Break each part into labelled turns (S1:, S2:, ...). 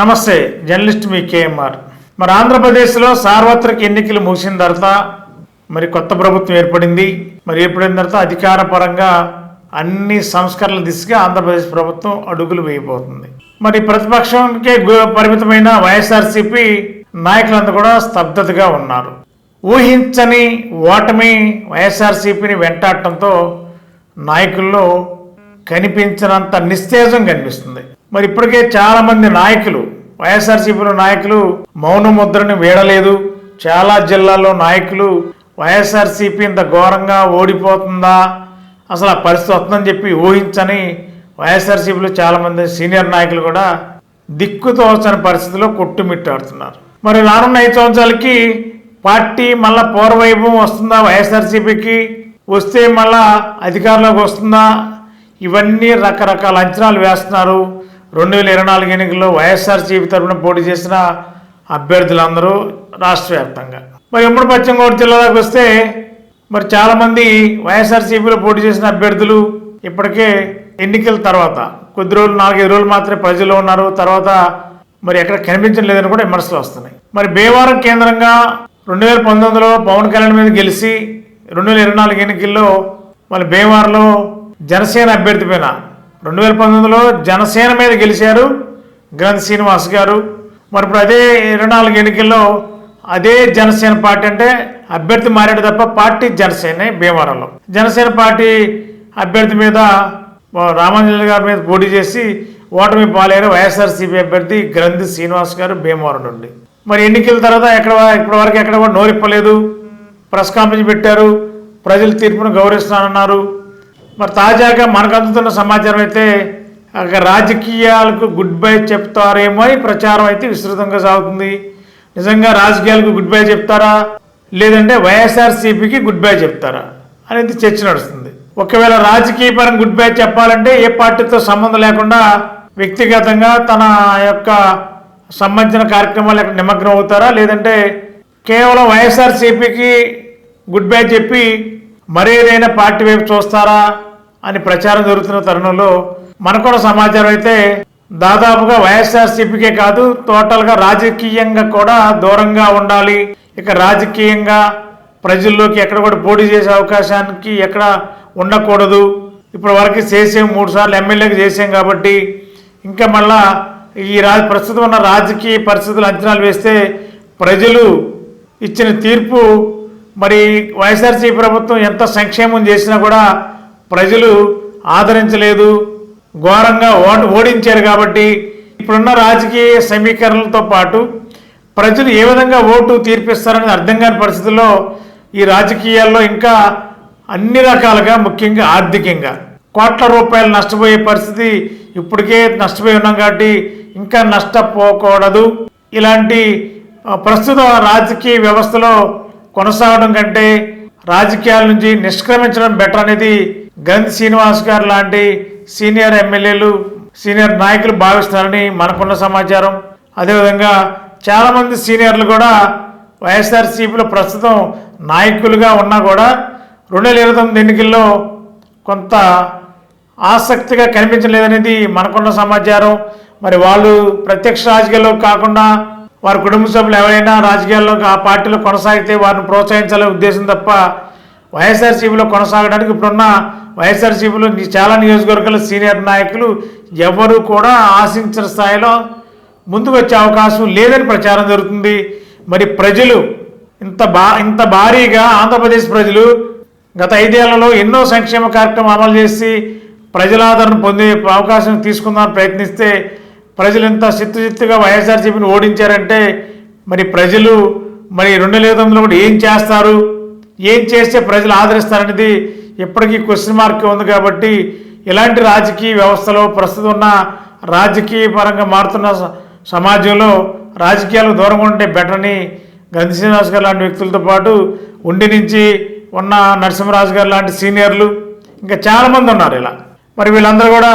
S1: నమస్తే జర్నలిస్ట్ మీ కేఎంఆర్. మరి ఆంధ్రప్రదేశ్లో సార్వత్రిక ఎన్నికలు ముగిసిన తర్వాత మరి కొత్త ప్రభుత్వం ఏర్పడింది. మరి ఏర్పడిన తర్వాత అధికార పరంగా అన్ని సంస్కరణల దిశగా ఆంధ్రప్రదేశ్ ప్రభుత్వం అడుగులు వేయబోతుంది. మరి ప్రతిపక్షంకే పరిమితమైన వైఎస్ఆర్సీపీ నాయకులంతా కూడా స్తబ్దతగా ఉన్నారు. ఊహించని ఓటమి వైఎస్ఆర్సీపీని వెంటాడటంతో నాయకుల్లో కనిపించినంత నిస్తేజం కనిపిస్తుంది. మరి ఇప్పటికే చాలా మంది నాయకులు వైఎస్ఆర్సీపీలో నాయకులు మౌన ముద్రని వీడలేదు. చాలా జిల్లాల్లో నాయకులు వైఎస్ఆర్సీపీ ఇంత ఘోరంగా ఓడిపోతుందా? అసలు ఆ పరిస్థితి వస్తుందని చెప్పి ఊహించని వైఎస్ఆర్సీపీలో చాలామంది సీనియర్ నాయకులు కూడా దిక్కుతోచని పరిస్థితిలో కొట్టుమిట్టాడుతున్నారు. మరి రానున్న ఐదు సంవత్సరాలకి పార్టీ మళ్ళా పూర్వవైభవం వస్తుందా వైఎస్ఆర్సీపీకి? వస్తే మళ్ళా అధికారంలోకి వస్తుందా? ఇవన్నీ రకరకాల అంచనాలు వేస్తున్నారు. రెండు వేల ఇరవై నాలుగు ఎన్నికల్లో వైఎస్ఆర్సీపీ తరఫున పోటీ చేసిన అభ్యర్థులందరూ రాష్ట్ర వ్యాప్తంగా. మరి ఉమ్మడి పశ్చిమ గోదావరి జిల్లాలోకి వస్తే మరి చాలామంది వైఎస్ఆర్సీపీలో పోటీ చేసిన అభ్యర్థులు ఇప్పటికే ఎన్నికల తర్వాత కొద్ది రోజులు నాలుగైదు రోజులు మాత్రమే ప్రజల్లో ఉన్నారు. తర్వాత మరి ఎక్కడ కనిపించడం లేదని కూడా విమర్శలు వస్తున్నాయి. మరి భీమవరం కేంద్రంగా రెండు వేల పంతొమ్మిదిలో పవన్ కళ్యాణ్ మీద గెలిచి రెండు వేల ఇరవై నాలుగు ఎన్నికల్లో మళ్ళీ భీమవరంలో జనసేన అభ్యర్థి పైన రెండు వేల పంతొమ్మిదిలో జనసేన మీద గెలిచారు గ్రంథ శ్రీనివాస్ గారు. మరి ఇప్పుడు అదే ఇరవై నాలుగు ఎన్నికల్లో అదే జనసేన పార్టీ అంటే అభ్యర్థి మారాడు తప్ప పార్టీ జనసేన భీమవరంలో. జనసేన పార్టీ అభ్యర్థి మీద రామాంజలి గారి మీద పోటీ చేసి ఓటమి పాలైన వైఎస్ఆర్సీపీ అభ్యర్థి గ్రంథి శ్రీనివాస్ గారు భీమవరం నుండి. మరి ఎన్నికల తర్వాత ఎక్కడ ఇప్పటి వరకు ఎక్కడ కూడా నోరిప్పలేదు. ప్రెస్ కాన్ఫరెన్స్ పెట్టారు. ప్రజల తీర్పును గౌరవిస్తానన్నారు మరి తాజాగా మనకు అందుతున్న సమాచారం అయితే రాజకీయాలకు గుడ్ బై చెప్తారేమో అని ప్రచారం అయితే విస్తృతంగా సాగుతుంది. నిజంగా రాజకీయాలకు గుడ్ బై చెప్తారా? లేదంటే వైఎస్ఆర్సీపీకి గుడ్ బై చెప్తారా? అనేది చర్చ నడుస్తుంది. ఒకవేళ రాజకీయ పరం గుడ్ బై చెప్పాలంటే ఏ పార్టీతో సంబంధం లేకుండా వ్యక్తిగతంగా తన యొక్క సంబంధించిన కార్యక్రమాలు ఎక్కడ నిమగ్నం అవుతారా? లేదంటే కేవలం వైఎస్ఆర్సీపీకి గుడ్ బై చెప్పి మరేదైనా పార్టీ వైపు చూస్తారా? అని ప్రచారం జరుగుతున్న తరుణంలో మనకున్న సమాచారం అయితే దాదాపుగా వైఎస్ఆర్సీపీకే కాదు టోటల్గా రాజకీయంగా కూడా దూరంగా ఉండాలి. ఇక రాజకీయంగా ప్రజల్లోకి ఎక్కడ కూడా పోటీ చేసే అవకాశానికి ఎక్కడ ఉండకూడదు. ఇప్పటి వరకు చేసాం మూడు సార్లు ఎమ్మెల్యేకి చేసాం కాబట్టి ఇంకా మళ్ళా ఈ రా ప్రస్తుతం ఉన్న రాజకీయ పరిస్థితులు అంచనాలు వేస్తే ప్రజలు ఇచ్చిన తీర్పు మరి వైఎస్ఆర్సీ ప్రభుత్వం ఎంత సంక్షేమం చేసినా కూడా ప్రజలు ఆదరించలేదు ఘోరంగా ఓటు ఓడించారు కాబట్టి ఇప్పుడున్న రాజకీయ సమీకరణలతో పాటు ప్రజలు ఏ విధంగా ఓటు తీర్పిస్తారని అర్థం కాని పరిస్థితుల్లో ఈ రాజకీయాల్లో ఇంకా అన్ని రకాలుగా ముఖ్యంగా ఆర్థికంగా. కోట్ల రూపాయలు నష్టపోయే పరిస్థితి ఇప్పటికే నష్టపోయి ఉన్నాం కాబట్టి ఇంకా నష్టపోకూడదు. ఇలాంటి ప్రస్తుత రాజకీయ వ్యవస్థలో కొనసాగడం కంటే రాజకీయాల నుంచి నిష్క్రమించడం బెటర్ అనేది గంధ్ శ్రీనివాస్ గారు లాంటి సీనియర్ ఎమ్మెల్యేలు సీనియర్ నాయకులు భావిస్తారని మనకున్న సమాచారం. అదేవిధంగా చాలామంది సీనియర్లు కూడా వైఎస్ఆర్సీపీలో ప్రస్తుతం నాయకులుగా ఉన్నా కూడా రెండు వేల ఇరవై తొమ్మిది ఎన్నికల్లో కొంత ఆసక్తిగా కనిపించలేదనేది మనకున్న సమాచారం. మరి వాళ్ళు ప్రత్యక్ష రాజకీయాల్లో కాకుండా వారి కుటుంబ సభ్యులు ఎవరైనా రాజకీయాల్లో ఆ పార్టీలో కొనసాగితే వారిని ప్రోత్సహించాలనే ఉద్దేశం తప్ప వైఎస్ఆర్సీపీలో కొనసాగడానికి ఇప్పుడున్న వైఎస్ఆర్సీపీలో చాలా నియోజకవర్గాల సీనియర్ నాయకులు ఎవరు కూడా ఆశించిన స్థాయిలో ముందుకు వచ్చే అవకాశం లేదని ప్రచారం జరుగుతుంది. మరి ప్రజలు ఇంత బా ఇంత భారీగా ఆంధ్రప్రదేశ్ ప్రజలు గత ఐదేళ్ళలో ఎన్నో సంక్షేమ కార్యక్రమం అమలు చేసి ప్రజలాదరణ పొందే అవకాశం తీసుకుందామని ప్రయత్నిస్తే ప్రజలు ఇంత చిత్తుచిత్తుగా వైఎస్ఆర్సీపీని ఓడించారంటే మరి ప్రజలు మరి రెండు వేల తొమ్మిదిలో కూడా ఏం చేస్తారు? ఏం చేస్తే ప్రజలు ఆదరిస్తారనేది ఇప్పటికీ క్వశ్చన్ మార్క్ ఉంది కాబట్టి ఇలాంటి రాజకీయ వ్యవస్థలో ప్రస్తుతం ఉన్న రాజకీయ పరంగా మారుతున్న స- సమాజంలో రాజకీయాలకు దూరంగా ఉంటే బెటర్ని గంధి శ్రీనివాస్ గారు లాంటి వ్యక్తులతో పాటు ఉండి నుంచి ఉన్న నరసింహరాజు గారు లాంటి సీనియర్లు ఇంకా చాలామంది ఉన్నారు ఇలా. మరి వీళ్ళందరూ కూడా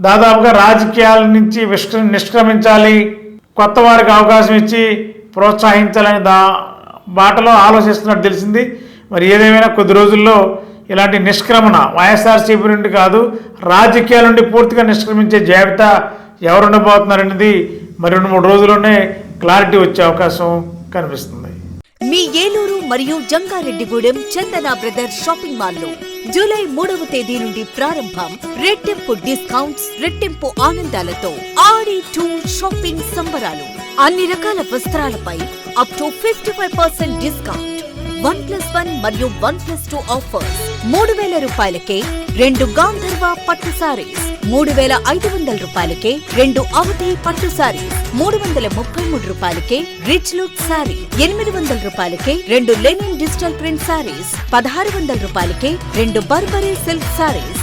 S1: దాదాపుగా రాజకీయాల నుంచి విష్క నిష్క్రమించాలి కొత్త వారికి అవకాశం ఇచ్చి ప్రోత్సహించాలని దా బాటలో ఆలోచిస్తున్నట్టు తెలిసింది. మరి ఏదేమైనా కొద్ది రోజుల్లో ఇలాంటి నిష్క్రమణ వైఎస్ఆర్సీపీ నుండి కాదు రాజకీయాల నుండి పూర్తిగా నిష్క్రమించే జాబితా ఎవరు ఉండబోతున్నారనేది మరి రెండు మూడు రోజుల్లోనే క్లారిటీ వచ్చే అవకాశం కనిపిస్తుంది.
S2: మీ ఏలూరు మరియు జంగారెడ్డిగూడెం చందన బ్రదర్స్ షాపింగ్ మాల్లో జూలై మూడవ తేదీ నుండి ప్రారంభం రెట్టింపు డిస్కౌంట్స్ రెట్టింపు ఆనందాలతో ఆడి టూ షాపింగ్ సంబరాలు. అన్ని రకాల వస్త్రాలపై up to fifty five percent discount one plus one మరియు వన్ ప్లస్ టూ ఆఫర్స్ మూడు వేల రూపాయలకే రెండు గాంధర్వ పట్టు సారీస్ మూడు వేల ఐదు వందల రూపాయలకే రెండు అవధి పట్టు సారీస్ మూడు వందల ముప్పై మూడు రూపాయలకే రిచ్ లుక్ సారీ ఎనిమిది వందల రూపాయలకే రెండు లెనిన్ డిజిటల్ ప్రింట్ సారీస్ పదహారు వందల రూపాయలకే రెండు బర్బరీ సిల్క్ సారీస్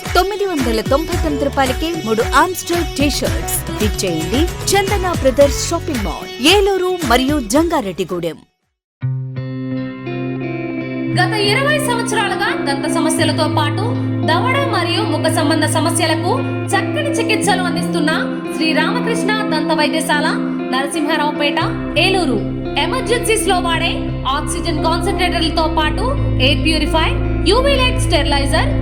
S2: తొమ్మిది వందల తొంభై తొమ్మిది రూపాయలకే మూడు ఆమ్స్టర్ టీ షర్ట్స్ ఇచ్చేయండి Chandana brothers shopping mall Eluru మరియు జంగారెడ్డిగూడెం.
S3: గత ఇరవై సంవత్సరాలుగా దంత సమస్యలతో పాటు దవడ మరియు ముఖ సంబంధ సమస్యలకు చక్కని చికిత్సలు అందిస్తున్న శ్రీ రామకృష్ణ దంత వైద్యశాల నరసింహారావుపేట ఏలూరు. ఎమర్జెన్సీస్లో వాడే ఆక్సిజన్ కాన్సన్ట్రేటర్లతో పాటు air purify UV light steriliser